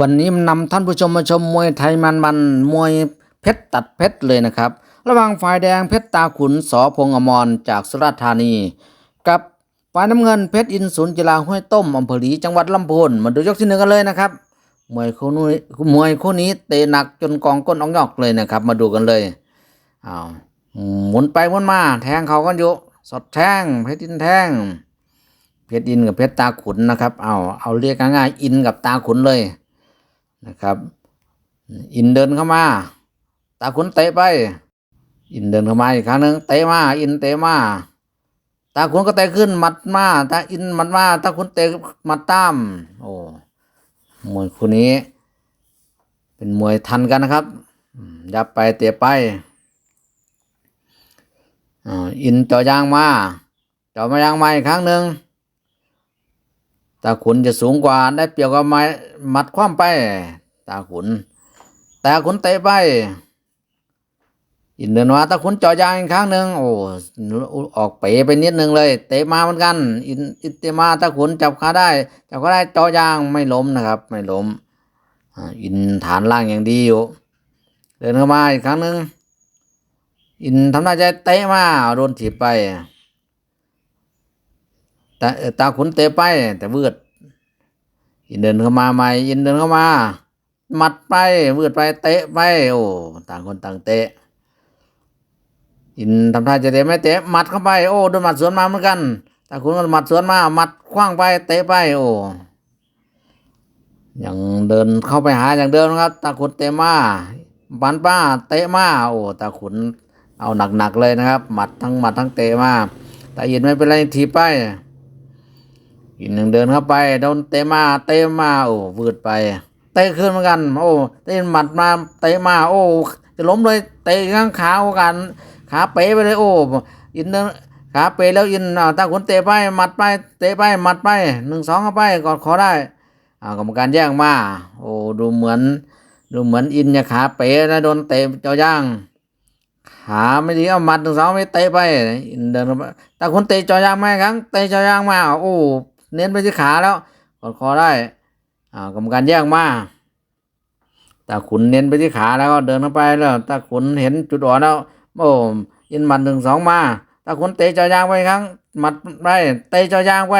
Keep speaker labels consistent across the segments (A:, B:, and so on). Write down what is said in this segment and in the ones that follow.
A: วันนี้นำท่านผู้ชมมาชมมวยไทยมันมันมวยเพชรตัดเพชรเลยนะครับ ระหว่างฝ่ายแดงเพชรตาขุนสอพงอมรจากสุราษฎร์ธานี กับฝ่ายน้ำเงินเพชรอินศูนย์กีฬาห้วยต้มอำเภอหลีจังหวัดลำพูนมาดูยกที่หนึ่งกันเลยนะครับมวยคู่นี้มวยคู่นี้เตะหนักจนกองก้นออกยอกเลยนะครับ มาดูกันเลยอ้าวหมุนไปหมุนมาแทงเขากันอยู่สดแทงเพชรอินแทงเพชรอินกับเพชรตาขุนนะครับเอาเอาเรียกง่ายๆอินกับตาขุนเลย นะครับ อินเดินเข้ามา ตาขุนเตะไป อินเดินเข้ามาอีกครั้งหนึ่งเตะมา อินเตะมา ตาขุนก็เตะขึ้นหมัดมา ตาอินหมัดมา ตาขุนเตะหมัดตาม โอ้มวยคู่นี้ เป็นมวยทันกันนะครับยับไปเตะไปอ่อินเจ่อยางมาเจ่อมายางมาอีกครั้งหนึ่ง ตาขุนจะสูงกว่าได้เปรียบกับไม้มัดคว่ำไป ตาขุน ตาขุนเตะไป อินเดินมาตาขุนจ่อยางอีกครั้งหนึ่งโอ้ออกเป๋ไปนิดนึงเลย เตะมาเหมือนกัน อินอินเตะมาตาขุนจับขาได้ จับขาได้จ่อยางไม่ล้มนะครับ ไม่ล้มอินฐานล่างอย่างดีอยู่ เดินเข้ามาอีกครั้งหนึ่งอินทำหน้าใจเตะมาโดนถีบไป ตาเอ่อตาขุนเตะไป แต่เวืดอินเดินเข้ามาใหม่อินเดินเข้ามา มัดไปเวืดไปเตะไป โอ้ต่างคนต่างเตะ อินทำท่าจะเตะไม่เตะหมัดเข้าไป โอ้โดนหมัดสวนมาเหมือนกันตาขุนก็หมัดสวนมาหมัดคว้างไปเตะไป โอ้ยังเดินเข้าไปหาอย่างเดิมนะครับ ตาขุนเตะมาบันป้าเตะมาโอ้ตาขุนเอาหนักๆเลยนะครับ หมัดทั้งหมัดทั้งเตะมาแต่อินไม่เป็นไรทีไป อีกหนึ่งเดินเข้าไปโดนเตะมาเตะมาโอ้วืดไป เตะขึ้นเหมือนกัน โอ้เตะหมัดมาเตะมาโอ้จะล้มเลยเตะข้างขาโอกัน ขาเป๋ไปเลยโอ้อินเดินขาเป๋แล้วอินอ่าตาขุนเตะไปหมัดไปเตะไปหมัดไปหนึ่งสองเข้าไปกอดคอได้อ่ากรรมการแย่งมาโอ้ดูเหมือน ดูเหมือนอินเนี่ยขาเป๋นะโดนเตะเจ้าย่างขาไม่ดีเอาหมัดหนึ่งสองไม่เตะไปอินเดินเข้าตาขุนเตะเจ้าย่างมาอีกครั้งเตะเจ้าย่างมาโอ้ เน้นไปที่ขาแล้วกดคอได้อ่ากรรมการแยกมาตาขุนเน้นไปที่ขาแล้วก็เดินเข้าไปแล้วตาขุนเห็นจุดอ่อนแล้วโอ้ยินหมัดหนึ่งสองมาตาขุนเตะจอยางไปครั้งหมัดไปเตะจอยางไป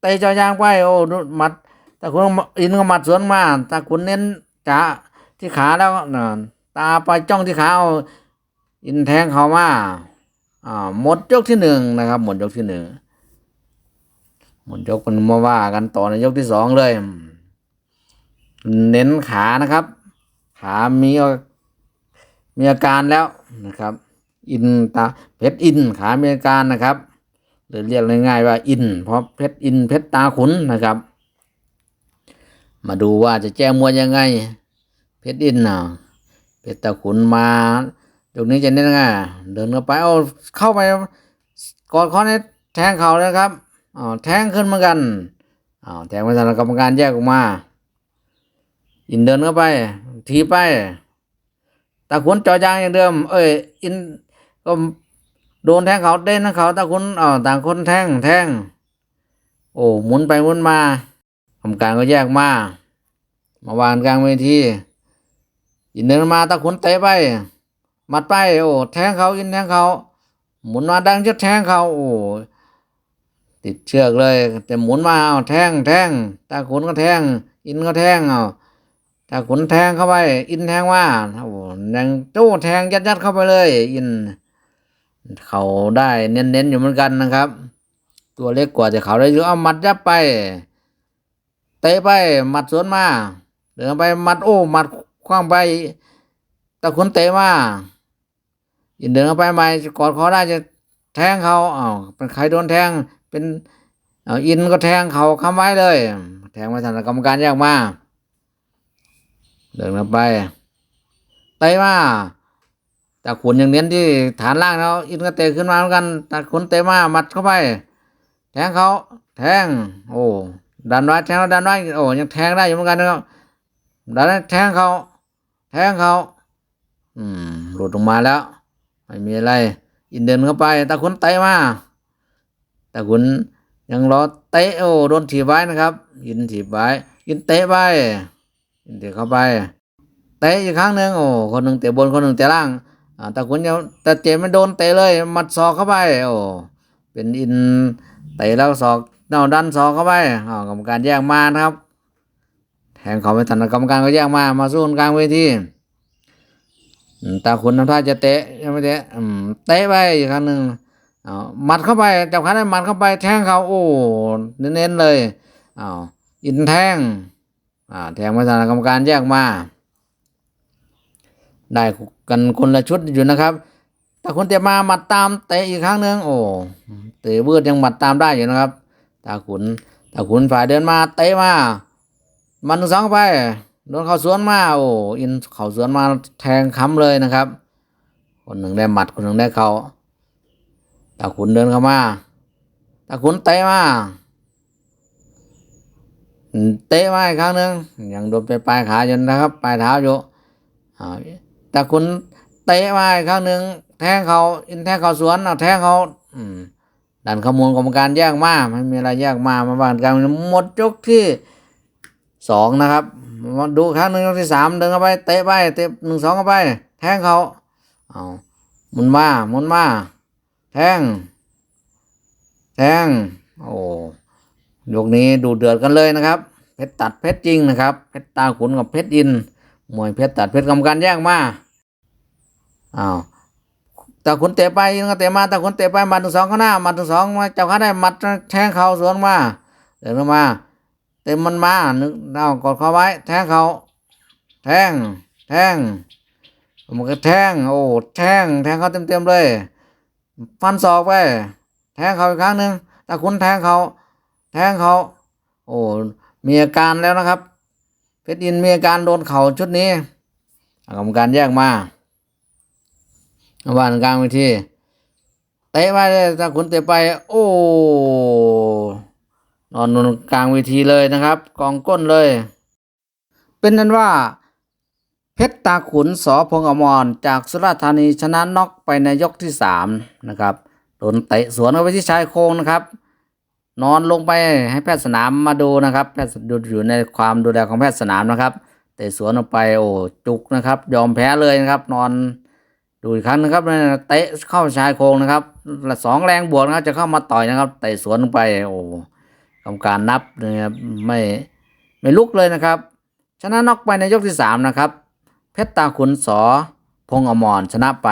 A: เตะจอยางไปโอ้ดูหมัดตาขุนอินก็หมัดสวนมาตาขุนเน้นจ๋าที่ขาแล้วน่ะตาไปจ้องที่ขาอินแทงเขามาอ่าหมดยกที่หนึ่งนะครับ หมดยกที่หนึ่ง หมดยกมันมาว่ากันต่อในยกที่สองเลย เน้นขานะครับ ขามีมีอาการแล้วนะครับ อินตาเพชรอินขามีอาการนะครับหรือเรียกง่ายๆว่าอิน เพราะเพชรอินเพชรตาขุนนะครับ มาดูว่าจะแจ้งมวยยังไง เพชรอินน่ะเพชรตาขุนมายกนี้จะเน้นไงเดินเข้าไปเอาเข้าไปกอดคอในแทงเข่าเลยครับ อ้าวแทงขึ้นเหมือนกันอ้าวแทงไม่ทันกรรมการแยกออกมา อินเดินเข้าไป ทีไปตาขุนจอยางอย่างเดิม เอ้ย อินก็โดนแทงเขาเด้นเขาตาขุนอ้าวต่างคนแทงแทง โอ้หมุนไปหมุนมากรรมการก็แยกมามาวางกลางเวทีอินเดินมาตาขุนเตะไปมัดไป โอ้แทงเขาอินแทงเขาหมุนมาดังจะแทงเขาโอ้ ติดเชือกเลย แต่หมุนมาเอาแทงแทงตาขุนก็แทงอินก็แทงเอาตาขุนแทงเข้าไป อินแทงว่าโอ้ยังโจ้แทงยัดยัดเข้าไปเลย อิน เขาได้เน้นๆอยู่เหมือนกันนะครับ ตัวเล็กกว่าแต่เขาได้เยอะเอามัดยับไปเตะไปมัดสวนมาเดินไปมัดโอ้มัดคว้างไปตาขุนเตะมาอินเดินเข้าไปใหม่กอดคอได้จะแทงเขาอ้าวเป็นใครโดนแทง เป็นอินก็แทงเขาค้ำไว้เลย แทงไม่ทันกรรมการแยกมากเดินเข้าไปเตะมาแต่ขุนยังเน้นที่ฐานล่างแล้วอินก็เตะขึ้นมาเหมือนกันแต่ขุนเตะมามัดเข้าไป แทงเขาแทง โอ้ดันไว้แทงแล้วดันไว้โอ้ยังแทงได้อยู่เหมือนกันนะครับดันไว้แทงเขาแทงเขาอืมหลุดออกมาแล้ว ไม่มีอะไร อินเดินเข้าไปตาขุนเตะมา แต่คุณยังรอเตะโอ้โดนถีบไว้นะครับ ยินถีบไว้ยินเตะไปเตะเข้าไป เตะอีกครั้งหนึ่งโอ้คนหนึ่งเตะบนคนหนึ่งเตะล่างอ่าตาขุนยังแต่เจมไม่โดนเตะเลยมัดศอกเข้าไปโอ้เป็นอินเตะแล้วศอกเน่าดันศอกเข้าไปอ้าวกรรมการแยกมานะครับแทงเขาไม่ทันกรรมการก็แยกมามาสู้กลางเวทีตาขุนทำท่าจะเตะยังไม่เตะอืมเตะไปอีกครั้งหนึ่ง เอาหมัดเข้าไปจับขาได้หมัดเข้าไปแทงเขาโอ้เน้นๆเลยอ้าวอินแทงอ่าแทงม่ทันกรรมการแยกมา ได้กันคนละชุดอยู่นะครับแต่คนเตะมาหมัดตามเตะอีกครั้งหนึ่งโอ้เตะเบืดยังหมัดตามได้อยู่นะครับตาขุนตาขุนฝ่ายเดินมาเตะมา มันสองเข้าไปโดนเขาสวนมาโอ้อินเขาสวนมาแทงค้ำเลยนะครับ คนหนึ่งได้หมัดคนหนึ่งได้เขา ตาขุนเดินเข้ามาตาขุนเตะมาเตะมาอีกครั้งหนึ่งยังโดนไปปลายขาอยู่นะครับปลายเท้าอยู่อ่าแต่คุณเตะมาอีกครั้งหนึ่งแทงเขาอินแทงเขาสวนเอาแทงเขาอืมดันขโมยกรรมการแยกมาไม่มีอะไรแยกมามาบ้านกันหมดยกที่สองนะครับมาดูครั้งหนึ่งยกที่สามเดินเข้าไปเตะไปเตะหนึ่งสองเข้าไป แทงเขาเอามุนมามุนมา แทง แทง โอ้ยกนี้ดูเดือดกันเลยนะครับ เพชรตัดเพชรจริงนะครับ เพชรตาขุนกับเพชรอิน มวยเพชรตัดเพชรกรรมการแย่งมา อ้าวตาขุนเตะไปอินก็เตะมาตาขุนเตะไปมัดถึงสองข้างหน้ามัดถึงสองมาจับขาได้มัดแทงเข่าสวนมา เดินมา เต็มมันมานึกเอากดเข้าไว้ แทงเขา แทง แทงมันก็แทง โอ้ แทง แทงเขาเต็มเต็มๆเลย ฟันศอกไปแทงเขาอีกครั้งหนึ่งตาขุนแทงเขา แทงเขา โอ้ มีอาการแล้วนะครับ เพชรอินมีอาการโดนเข่าชุดนี้กรรมการแยกมาว่านกลางเวทีเตะไปเลยถ้าคุณเตะไป โอ้นอนนอนกลางเวทีเลยนะครับ กองก้นเลย เป็นนั้นว่า เพชรตาขุนสอพงอมรจากสุราษฎร์ธานีชนะน็อกไปในยกที่สามนะครับโดนเตะสวนเข้าไปที่ชายโครงนะครับ นอนลงไปให้แพทย์สนามมาดูนะครับ แพทย์ดูอยู่ในความดูแลของแพทย์สนามนะครับ เตะสวนออกไปโอ้จุกนะครับ ยอมแพ้เลยนะครับ นอนดูอีกครั้งนะครับเตะเข้าชายโครงนะครับสองแรงบวกนะครับจะเข้ามาต่อยนะครับเตะสวนลงไปโอ้กรรมการนับนะครับไม่ไม่ลุกเลยนะครับ ชนะน็อกไปในยกที่สามนะครับ เพชรตาขุนสอพงอมรชนะไป